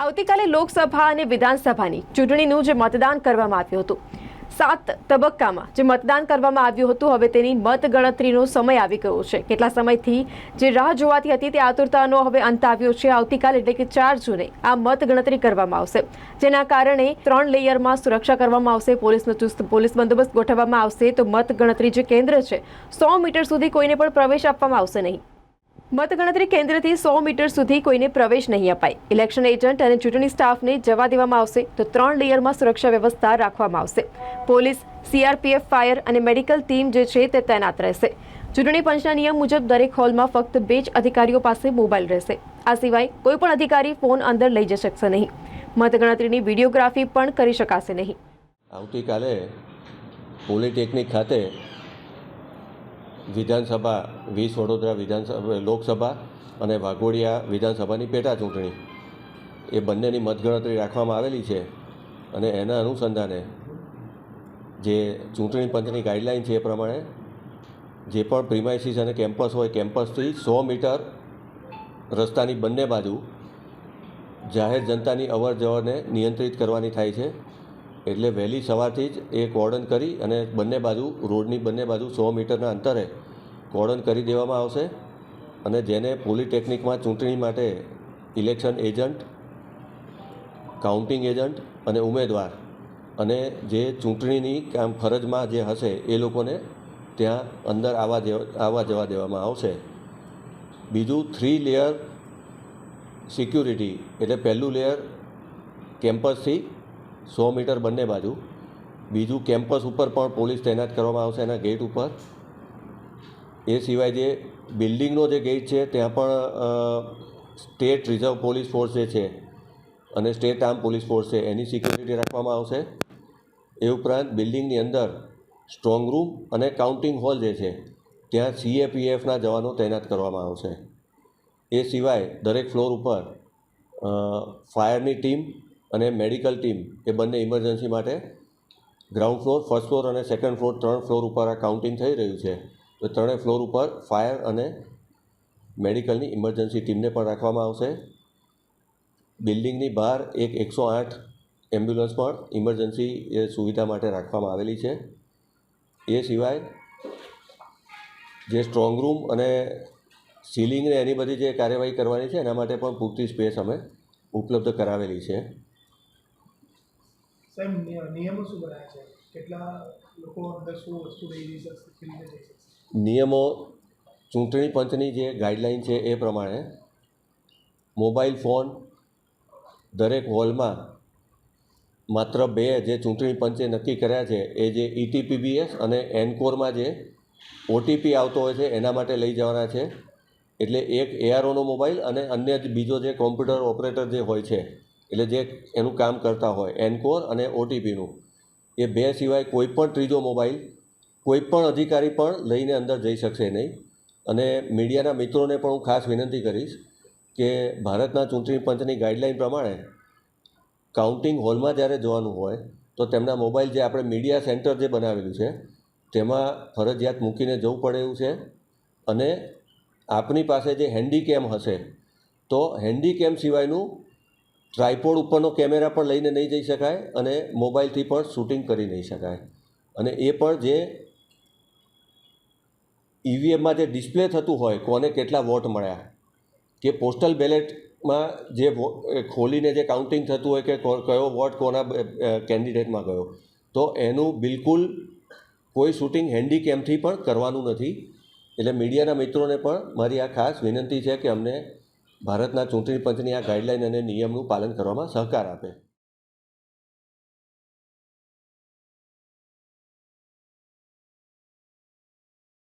આવતીકાલે લોકસભા અને વિધાનસભાની ચૂંટણીનું જે મતદાન કરવામાં આવ્યું હતું. સાત તબક્કામાં જે મતદાન કરવામાં આવ્યું હતું, હવે તેની મતગણતરીનો સમય આવી ગયો છે. કેટલા સમયથી જે રાહ જોવાતી હતી તે આતુરતાનો હવે અંત આવ્યો છે. આવતીકાલ એટલે કે ચાર જૂને આ મતગણતરી કરવામાં આવશે. જેના કારણે ત્રણ લેયરમાં સુરક્ષા કરવામાં આવશે, પોલીસનો ચુસ્ત પોલીસ બંદોબસ્ત ગોઠવવામાં આવશે. તો મતગણતરી જે કેન્દ્ર છે, સો મીટર સુધી કોઈને પણ પ્રવેશ આપવામાં આવશે નહીં. મતગણતરી કેન્દ્રથી સો મીટર સુધી કોઈને પ્રવેશ નહીં અપાય. ઇલેક્શન એજન્ટ અને ચૂંટણી સ્ટાફને જવા દેવામાં આવશે તો ત્રણ લેયરમાં સુરક્ષા વ્યવસ્થા રાખવામાં આવશે. પોલીસ સીઆરપીએફ ફાયર અને મેડિકલ ટીમ જે છે તે તૈનાત રહેશે. ચૂંટણી પંચના નિયમ મુજબ દરેક હોલમાં ફક્ત બે જ અધિકારીઓ પાસે મોબાઈલ રહેશે. આ સિવાય કોઈ પણ અધિકારી ફોન અંદર લઈ જઈ શકશે નહીં. મતગણતરીની વિડીયોગ્રાફી પણ કરી શકાશે નહીં. આવતીકાલે પોલિટેકનિક ખાતે વિધાનસભા વીસ વડોદરા વિધાનસભા, લોકસભા અને વાઘોડિયા વિધાનસભાની પેટા ચૂંટણી. એ બંનેની મતગણતરી રાખવામાં આવેલી છે અને એના અનુસંધાને જે ચૂંટણી પંચની ગાઈડલાઇન છે એ પ્રમાણે જે પણ પ્રિમાઇસીસ અને કેમ્પસ હોય, કેમ્પસથી સો મીટર રસ્તાની બંને બાજુ જાહેર જનતાની અવર જવરને નિયંત્રિત કરવાની થાય છે. એટલે વહેલી સવારથી જ એ કોર્ડન કરી અને બંને બાજુ, રોડની બંને બાજુ સો મીટરના અંતરે કોર્ડન કરી દેવામાં આવશે. અને જેને પોલિટેકનિકમાં ચૂંટણી માટે ઇલેક્શન એજન્ટ, કાઉન્ટિંગ એજન્ટ અને ઉમેદવાર અને જે ચૂંટણીની કામ ફરજમાં જે હશે એ લોકોને ત્યાં અંદર આવવા આવવા જવા દેવામાં આવશે. બીજું થ્રી લેયર સિક્યુરિટી એટલે પહેલું લેયર કેમ્પસથી સો મીટર બંને બાજુ. બીજું કેમ્પસ ઉપર પણ પોલીસ તૈનાત કરવામાં આવશે એના ગેટ ઉપર. એ સિવાય જે બિલ્ડિંગનો જે ગેટ છે, ત્યાં પણ સ્ટેટ રિઝર્વ પોલીસ ફોર્સ જે છે અને સ્ટેટ આર્મ પોલીસ ફોર્સ છે, એની સિક્યુરિટી રાખવામાં આવશે. એ ઉપરાંત બિલ્ડિંગની અંદર સ્ટ્રોંગ રૂમ અને કાઉન્ટિંગ હોલ જે છે, ત્યાં સીએપીએફના જવાનો તૈનાત કરવામાં આવશે. એ સિવાય દરેક ફ્લોર ઉપર ફાયરની ટીમ અને મેડિકલ ટીમ એ બંને ઇમરજન્સી માટે ગ્રાઉન્ડ ફ્લોર, ફર્સ્ટ ફ્લોર અને સેકન્ડ ફ્લોર ત્રણ ફ્લોર ઉપર આ કાઉન્ટિંગ થઈ રહ્યું છે. તો ત્રણેય ફ્લોર ઉપર ફાયર અને મેડિકલની ઇમરજન્સી ટીમને પણ રાખવામાં આવશે. બિલ્ડિંગની બહાર એક એકસો આઠ એમ્બ્યુલન્સ પણ ઇમરજન્સી એ સુવિધા માટે રાખવામાં આવેલી છે. એ સિવાય જે સ્ટ્રોંગ રૂમ અને સીલિંગને એની બધી જે કાર્યવાહી કરવાની છે, એના માટે પણ પૂરતી સ્પેસ અમે ઉપલબ્ધ કરાવેલી છે. સાહેબ નિયમો શું બનાવ્યા છે? કેટલા લોકો અંદર શું વસ્તુ લઈ જઈ શકશે કેવી જઈ શકશે? નિયમો, ચૂંટણી પંચની જે ગાઈડલાઇન છે એ પ્રમાણે મોબાઈલ ફોન દરેક હોલમાં માત્ર બે જે ચૂંટણી પંચે નક્કી કર્યા છે, એ જે E ઇટીપીબીએસ અને એનકોરમાં જે ઓટીપી આવતો હોય છે, એના માટે લઈ જવાના છે. એટલે એક એઆરઓનો મોબાઈલ અને અન્ય બીજો જે કોમ્પ્યુટર ઓપરેટર જે હોય છે એટલે જે એનું કામ કરતા હોય એનકોર અને ઓટીપીનું એ બે સિવાય કોઈ પણ ત્રીજો મોબાઈલ, કોઈ પણ અધિકારી પણ લઈને અંદર જઈ શકશે નહીં. અને મીડિયાના મિત્રોને પણ હું ખાસ વિનંતી કરીશ કે ભારતના ચૂંટણી પંચની ગાઈડલાઈન પ્રમાણે કાઉન્ટિંગ હોલમાં જ્યારે જવાનું હોય, તો તેમના મોબાઈલ જે આપણે મીડિયા સેન્ટર જે બનાવેલું છે, તેમાં ફરજિયાત મૂકીને જવું પડે એવું છે. અને આપની પાસે જે હેન્ડીકેમ હશે, તો હેન્ડીકેમ સિવાયનું ટ્રાયપોડ ઉપરનો કેમેરા પણ લઈને નહીં જઈ શકાય અને મોબાઈલથી પણ શૂટિંગ કરી નહીં શકાય. અને એ પણ જે ઈવીએમમાં જે ડિસ્પ્લે થતું હોય, કોને કેટલા વોટ મળ્યા, કે પોસ્ટલ બેલેટમાં જે ખોલીને જે કાઉન્ટિંગ થતું હોય કે કયો વોટ કોના કેન્ડિડેટમાં ગયો, તો એનું બિલકુલ કોઈ શૂટિંગ હેન્ડીકેમથી પણ કરવાનું નથી. એટલે મીડિયાના મિત્રોને પણ મારી આ ખાસ વિનંતી છે કે અમને ભારતના ચૂંટણી પંચની આ ગાઈડલાઈન અને નિયમનું પાલન કરવામાં સહકાર આપે.